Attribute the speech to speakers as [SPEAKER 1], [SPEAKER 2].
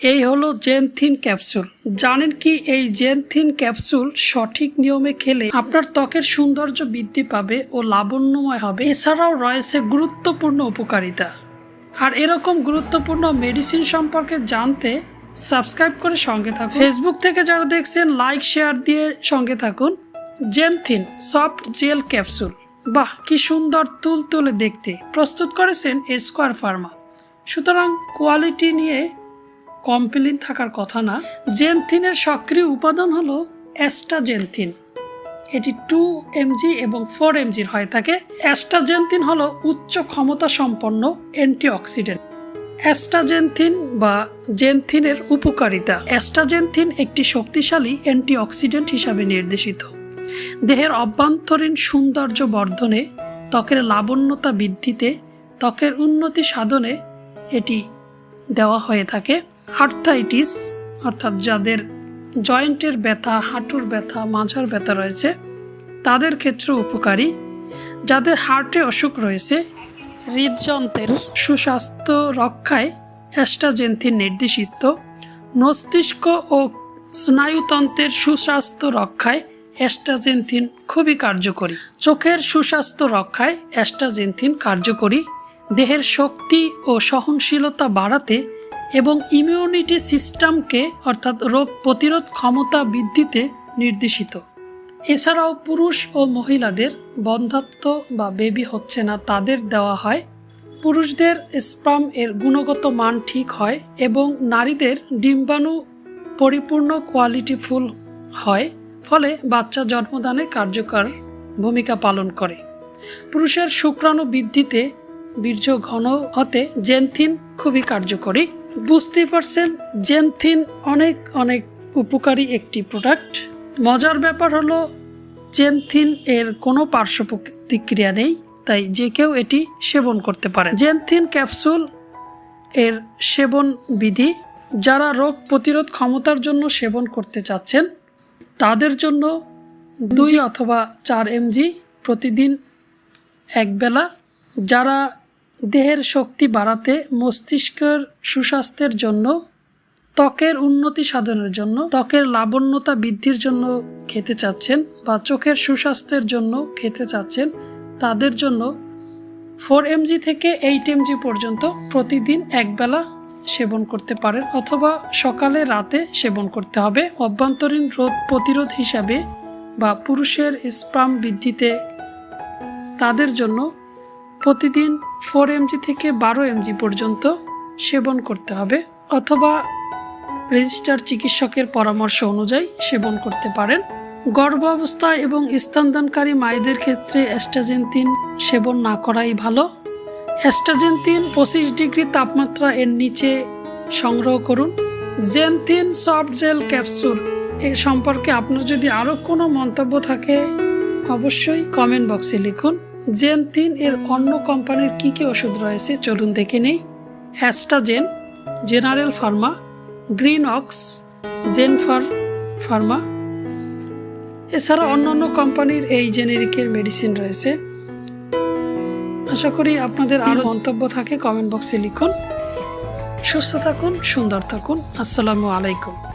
[SPEAKER 1] এই হলো জেনথিন ক্যাপসুল। জানেন কি এই জেনথিন ক্যাপসুল সঠিক নিয়মে খেলে আপনার ত্বকের সৌন্দর্য বৃদ্ধি পাবে ও লাবণ্যময় হবে। এছাড়াও রয়েছে গুরুত্বপূর্ণ উপকারিতা। আর এরকম গুরুত্বপূর্ণ মেডিসিন সম্পর্কে জানতে সাবস্ক্রাইব করে সঙ্গে থাকুন। ফেসবুক থেকে যারা দেখছেন লাইক শেয়ার দিয়ে সঙ্গে থাকুন। জেনথিন সফট জেল ক্যাপসুল। বাহ, কি সুন্দর তুল তুলে দেখতে। প্রস্তুত করেছেন স্কোয়ার ফার্মা সুতরাং কোয়ালিটি নিয়ে কমপ্লেন থাকার কথা না। জেনথিনের সক্রিয় উপাদান হলো অ্যাস্টাজেনথিন। এটি টু এমজি এবং ফোর এমজির হয়ে থাকে। অ্যাস্টাজেনথিন হলো উচ্চ ক্ষমতা সম্পন্ন অ্যান্টিঅক্সিডেন্ট। অ্যাস্টাজেনথিন বা জেনথিনের উপকারিতা। অ্যাস্টাজেনথিন একটি শক্তিশালী অ্যান্টিঅক্সিডেন্ট হিসাবে নির্দেশিত। দেহের অভ্যন্তরীণ সৌন্দর্য বর্ধনে, ত্বকের লাবণ্যতা বৃদ্ধিতে, ত্বকের উন্নতি সাধনে এটি দেওয়া হয়ে থাকে। আর্থাইটিস অর্থাৎ যাদের জয়েন্টের ব্যথা, হাঁটুর ব্যথা, মাঝার ব্যথা রয়েছে, তাদের ক্ষেত্রে উপকারী। যাদের হার্টে অসুখ রয়েছে, হৃদযন্ত্রের সুস্বাস্থ্য রক্ষায় অ্যাস্ট্রাজেন্থিন নির্দেশিত, মস্তিষ্ক ও স্নায়ুতন্ত্রের সুস্বাস্থ্য রক্ষায় অ্যাস্ট্রাজেন্থিন খুবই কার্যকরী। চোখের সুস্বাস্থ্য রক্ষায় অ্যাস্ট্রাজেন্থিন কার্যকরী। দেহের শক্তি ও সহনশীলতা বাড়াতে এবং ইমিউনিটি সিস্টেমকে অর্থাৎ রোগ প্রতিরোধ ক্ষমতা বৃদ্ধিতে নির্দেশিত। এছাড়াও পুরুষ ও মহিলাদের বন্ধাত্ব বা বেবি হচ্ছে না, তাদের দেওয়া হয়। পুরুষদের স্পাম এর গুণগত মান ঠিক হয় এবং নারীদের ডিম্বাণু পরিপূর্ণ কোয়ালিটিফুল হয়, ফলে বাচ্চা জন্মদানে কার্যকর ভূমিকা পালন করে। পুরুষের শুক্রাণু বৃদ্ধিতে বীর্য ঘন হতে জেনথিন খুবই কার্যকরী। বুঝতেই পারছেন জেনথিন অনেক অনেক উপকারী একটি প্রোডাক্ট মজার ব্যাপার হলো জেনথিন এর কোনো পার্শ্ব প্রতিক্রিয়া নেই, তাই যে কেউ এটি সেবন করতে পারে। জেনথিন ক্যাপসুল এর সেবন বিধি, যারা রোগ প্রতিরোধ ক্ষমতার জন্য সেবন করতে চাচ্ছেন, তাদের জন্য দুই অথবা চার এমজি প্রতিদিন একবেলা যারা দেহের শক্তি বাড়াতে মস্তিষ্কের সুস্বাস্থ্যের জন্য, ত্বকের উন্নতি সাধনের জন্য, ত্বকের লাবণ্যতা বৃদ্ধির জন্য খেতে চাচ্ছেন বা চোখের সুস্বাস্থ্যের জন্য খেতে চাচ্ছেন, তাদের জন্য ফোর এমজি থেকে এইট এমজি পর্যন্ত প্রতিদিন একবেলা সেবন করতে পারেন অথবা সকালে রাতে সেবন করতে হবে। অভ্যন্তরীণ রোগ প্রতিরোধ হিসাবে বা পুরুষের স্পাম বৃদ্ধিতে তাদের জন্য প্রতিদিন ফোর এমজি থেকে বারো এমজি পর্যন্ত সেবন করতে হবে অথবা রেজিস্টার চিকিৎসকের পরামর্শ অনুযায়ী সেবন করতে পারেন। গর্ভ অবস্থা এবং স্তনদানকারী মায়েদের ক্ষেত্রে অ্যাস্টাজেন্টিন সেবন না করাই ভালো। অ্যাস্টাজেন্টিন পঁচিশ ডিগ্রি তাপমাত্রা এর নিচে সংগ্রহ করুন। জেনথিন সফট জেল ক্যাপসুল এর সম্পর্কে আপনার যদি আরও কোনো মন্তব্য থাকে, অবশ্যই কমেন্ট বক্সে লিখুন। জেনথিন এর অন্য কোম্পানির কি কি ওষুধ রয়েছে? চলুন দেখে নেই। Astagen general pharma green ox জেনফার pharma এছাড়া অন্যান্য কোম্পানির এই জেনেরিকের মেডিসিন রয়েছে। আশা করি আপনাদের আরও মন্তব্য থাকে কমেন্ট বক্সে লিখুন। সুস্থ থাকুন, সুন্দর থাকুন। আসসালামু আলাইকুম।